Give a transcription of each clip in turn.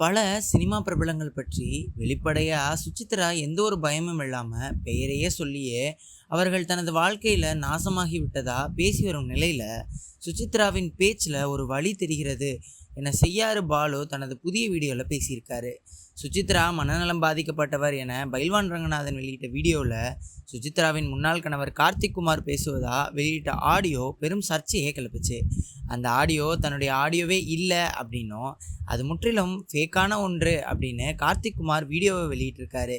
பல சினிமா பிரபலங்கள் பற்றி வெளிப்படையாக சுச்சித்ரா எந்த ஒரு பயமும் இல்லாமல் பெயரையே சொல்லியே அவர்கள் தனது வாழ்க்கையில் நாசமாகி விட்டதா பேசி வரும் நிலையில் சுச்சித்ராவின் பேச்சில் ஒரு வழி தெரிகிறது என செய்யாறு பாலு தனது புதிய வீடியோவில் பேசியிருக்காரு. சுசித்ரா மனநலம் பாதிக்கப்பட்டவர் என பைல்வான் ரங்கநாதன் வெளியிட்ட வீடியோவில் சுசித்ராவின் முன்னாள் கணவர் கார்த்திக் குமார் பேசுவதா வெளியிட்ட ஆடியோ பெரும் சர்ச்சையை கிளப்புச்சு. அந்த ஆடியோ தன்னுடைய ஆடியோவே இல்லை அப்படின்னும் அது முற்றிலும் ஃபேக்கான ஒன்று அப்படின்னு கார்த்திக் குமார் வீடியோவை வெளியிட்டிருக்காரு.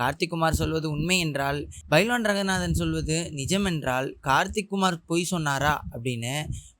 கார்த்திக் குமார் சொல்வது உண்மை என்றால் பைல்வான் ரங்கநாதன் சொல்வது நிஜம் என்றால் கார்த்திக் குமார் பொய் சொன்னாரா அப்படின்னு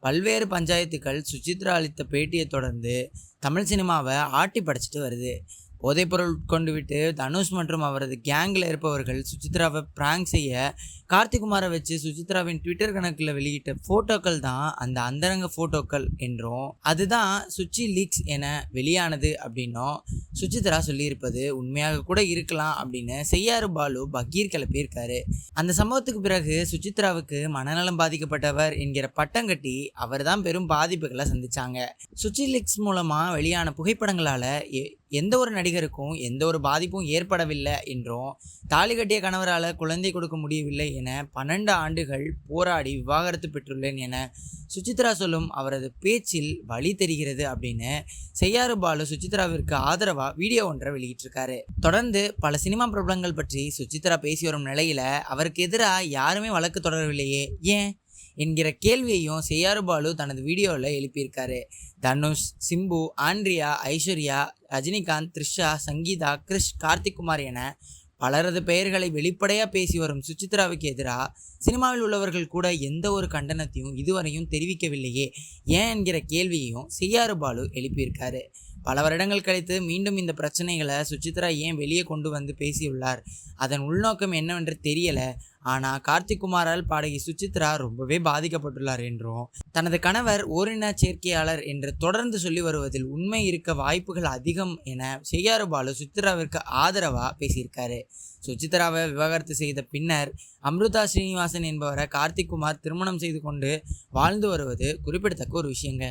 பல்வேறு பஞ்சாயத்துக்கள் சுசித்ரா அளித்த பேட்டியை தொடர்ந்து தமிழ் சினிமாவை ஆட்டி படைச்சிட்டு வருது. போதைப்பொருள் கொண்டு விட்டு தனுஷ் மற்றும் அவரது கேங்கில் இருப்பவர்கள் சுசித்ராவை பிராங்க் செய்ய கார்த்திகுமாரை வச்சு சுசித்ராவின் ட்விட்டர் கணக்கில் வெளியிட்ட ஃபோட்டோக்கள் தான் அந்த அந்தரங்க ஃபோட்டோக்கள் என்றும் அதுதான் சுச்சி லீக்ஸ் என வெளியானது அப்படின்னும் சுசித்ரா சொல்லியிருப்பது உண்மையாக கூட இருக்கலாம் அப்படின்னு செய்யாறு பாலு பகீர் கிளப்பியிருக்காரு. அந்த சம்பவத்துக்கு பிறகு சுசித்ராவுக்கு மனநலம் பாதிக்கப்பட்டவர் என்கிற பட்டம் கட்டி அவர் தான் பெரும் பாதிப்புகளை சந்திச்சாங்க. சுச்சி லீக்ஸ் மூலமாக வெளியான புகைப்படங்களால் எந்த ஒரு நடிகருக்கும் எந்த ஒரு பாதிப்பும் ஏற்படவில்லை என்றும் தாலி கட்டிய கணவரால் குழந்தை கொடுக்க முடியவில்லை என பன்னெண்டு ஆண்டுகள் போராடி விவாகரத்து பெற்றுள்ளேன் என சுசித்ரா சொல்லும் அவரது பேச்சில் வழி தெரிகிறது அப்படின்னு செய்யாறு பாலு சுசித்ராவிற்கு ஆதரவாக வீடியோ ஒன்றை வெளியிட்டிருக்காரு. தொடர்ந்து பல சினிமா பிரபலங்கள் பற்றி சுசித்ரா பேசி வரும் நிலையில் அவருக்கு எதிராக யாருமே வழக்கு தொடரவில்லையே. ஏன்? என்கிற கேள்வியையும் செய்யாறு பாலு தனது வீடியோவில் எழுப்பியிருக்காரு. தனுஷ் சிம்பு ஆண்ட்ரியா ஐஸ்வர்யா ரஜினிகாந்த் த்ரிஷா சங்கீதா கிரிஷ் கார்த்திக்குமார் என பலரது பெயர்களை வெளிப்படையாக பேசி வரும் சுசித்ராவுக்கு எதிராக சினிமாவில் உள்ளவர்கள் கூட எந்த ஒரு கண்டனத்தையும் இதுவரையும் தெரிவிக்கவில்லையே. ஏன் என்கிற கேள்வியையும் செய்யாறு பாலு எழுப்பியிருக்காரு. பல வருடங்கள் கழித்து மீண்டும் இந்த பிரச்சனைகளை சுசித்ரா ஏன் வெளியே கொண்டு வந்து பேசியுள்ளார்? அதன் உள்நோக்கம் என்னவென்று தெரியலை. ஆனால் கார்த்திக் குமாரால் பாடகி சுசித்ரா ரொம்பவே பாதிக்கப்பட்டுள்ளார் என்றும் தனது கணவர் ஓரின சேர்க்கையாளர் என்று தொடர்ந்து சொல்லி வருவதில் உண்மை இருக்க வாய்ப்புகள் அதிகம் என செய்யாறு பாலு சுசித்ராவிற்கு ஆதரவாக பேசியிருக்காரு. சுசித்ராவை விவாகரத்து செய்த பின்னர் அம்ருதா ஸ்ரீனிவாசன் என்பவரை கார்த்திக் குமார் திருமணம் செய்து கொண்டு வாழ்ந்து வருவது குறிப்பிடத்தக்க ஒரு விஷயங்க.